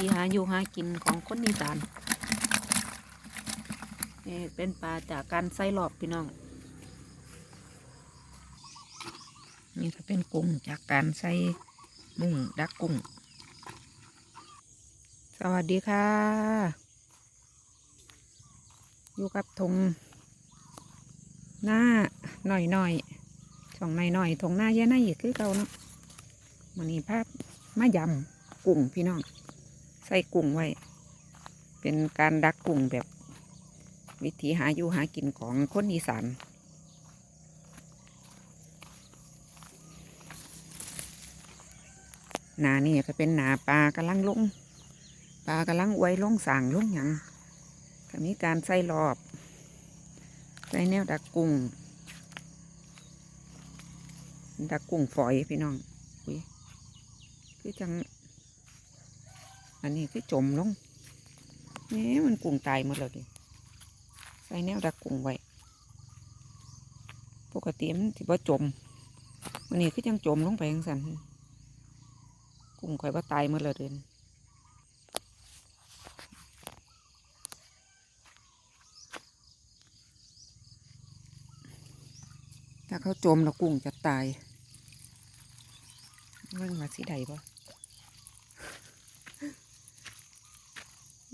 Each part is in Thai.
ธีหาอยู่หากินของคนอีสานนี่เป็นปลาจากการไส้หลอบพี่น้อง นี่ก็เป็นกุ้งจากการใส่มุ้งดักกุ้ง สวัสดีค่ะ อยู่กับทงหน้าหน่อยหน่อยช่องหน่อยหน่อยทงหน้าแย่หน้าอีกคือเก่าเนาะมันนี้ภาพมายำกุ้งพี่น้อง ใส่กุ้งไว้ เป็นการดักกุ้งแบบ วิธีหาอยู่หากินของคนอีสานหนานี่ก็เป็นหนาปลากำลังลงปลากำลังอวยลงสั่งลงหยังก็มีการใส่รอบ ใส่แนวดักกุ้งดักกุ้งฝอยพี่น้องอุ้ยคือจัง อันนี้คือจมลงนี่มันกุ้งตายหมดแล้วดิใส่แนวดักกุ้งไว้ปกติมันถือว่าจมวันนี้คือจังจมลงไปยังสันกุ้งข่อยว่าตายหมดแล้วเดินถ้าเขาจมแล้วกุ้งจะตายเรื่องมาสิใดบ่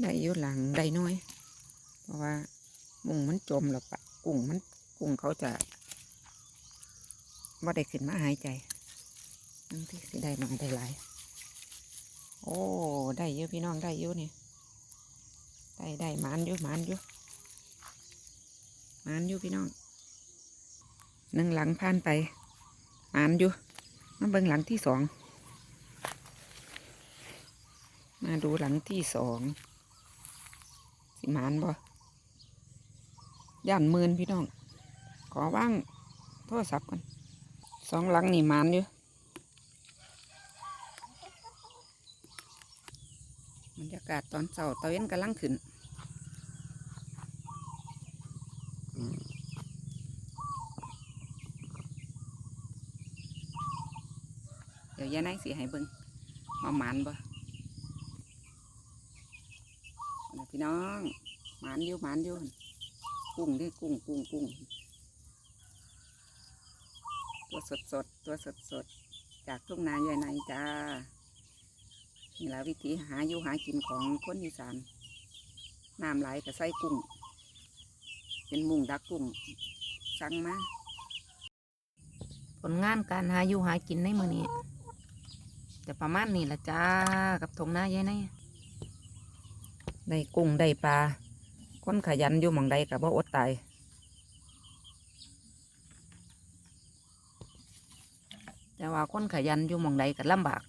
ได้อยู่หลังได้น้อย เพราะว่ามุงมันจมแล้วปะกุ้งมันกุ้งเขาจะว่าได้ขึ้นมาหายใจนั่นที่สิได้หน่อยได้หลาย โอ้ได้เยอะพี่น้องได้เยอะนี่ได้ได้หมานอยู่หมานอยู่หมานอยู่พี่น้องหนึ่งหลังผ่านไปหมานอยู่มาเบิ่งหลังที่สองมาดูหลังที่สอง สิหมานบ่ย่านหมื่นพี่น้อง ขอว่างโทรศัพท์กันสองหลังนี่หมานอยู่บรรยากาศตอนเช้าตะเวนกำลังขึ้นเดี๋ยวยายนายสิให้เบิ่งมาหมานบ่เอาล่ะ พี่น้องหมานยู่หมานยู่กุ้งเด้กุ้งกุ้งกุ้งตัวสดสดตัวสดสดจากทุ่งนายายนายจ้านี่แหละวิธีหาอยู่หากินของคนอีสานน้ำไหลกับใส่กุ้ง เป็นมุงดักกุ้งสั่งมาผลงานการหาอยู่หากินในมือนี้จะประมาณนี้ละจ้ากับทงหน้ายายนี่ ได้กุ้งได้ปลาคนขยันอยู่หมองใดกับว่าอดตายแต่ว่าคนขยันอยู่หมองใดก็ลำบาก